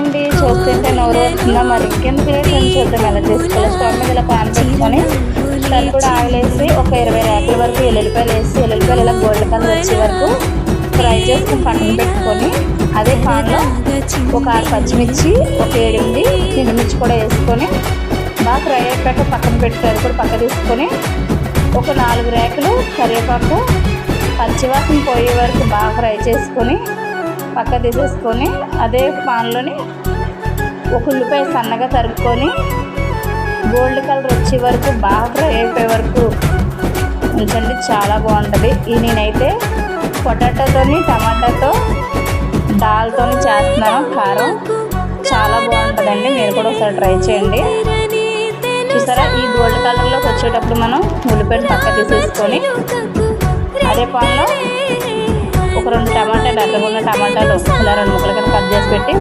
అండి చూస్తుంటే నోరు వస్తుందా మరి ఇంకెందుకు లేట్ చూద్దాం. ఎలా చేసుకోవాలి స్టవ్ మీద ఇలా పాన్ పెట్టుకొని దాన్ని కూడా ఆయిలేసి ఒక ఇరవై రేకుల వరకు ఎల్లుల్లిపాయలు వేసి ఎల్లుల్లిపాయలు ఇలా గోల్డ్ కలర్ వచ్చే వరకు ఫ్రై చేసుకుని పక్కన పెట్టుకొని అదే పాన్లో ఒక ఆరు పచ్చిమిర్చి ఒక ఏడింది ఎండుమిర్చి కూడా వేసుకొని బాగా ఫ్రై అయిపోయాక పక్కన పెట్టుకొని కూడా పక్క తీసుకొని ఒక నాలుగు రేకులు కరివేపాకు పచ్చివాసన పోయే వరకు బాగా ఫ్రై చేసుకొని పక్క తీసేసుకొని అదే పాన్లోని ఒక ఉల్లిపాయ సన్నగా తరుక్కొని గోల్డ్ కలర్ వచ్చే వరకు బాగా ఫ్రై అయిపోయే వరకు ఉంచండి. చాలా బాగుంటుంది. ఇది నేనైతే పొటాటోతోని టమాటాతో దాల్తోని చేస్తున్నాను. కారం చాలా బాగుంటుందండి. మీరు కూడా ఒకసారి ట్రై చేయండి. చూసారా? ఈ గోల్డ్ కలర్లోకి వచ్చేటప్పుడు మనం ఉల్లిపాయలు పక్క తీసేసుకొని అదే పాన్లో ఒక రెండు టమాటాలు అడ్డగున్న ఇలా రెండు ముక్కలు కట్ చేసి పెట్టి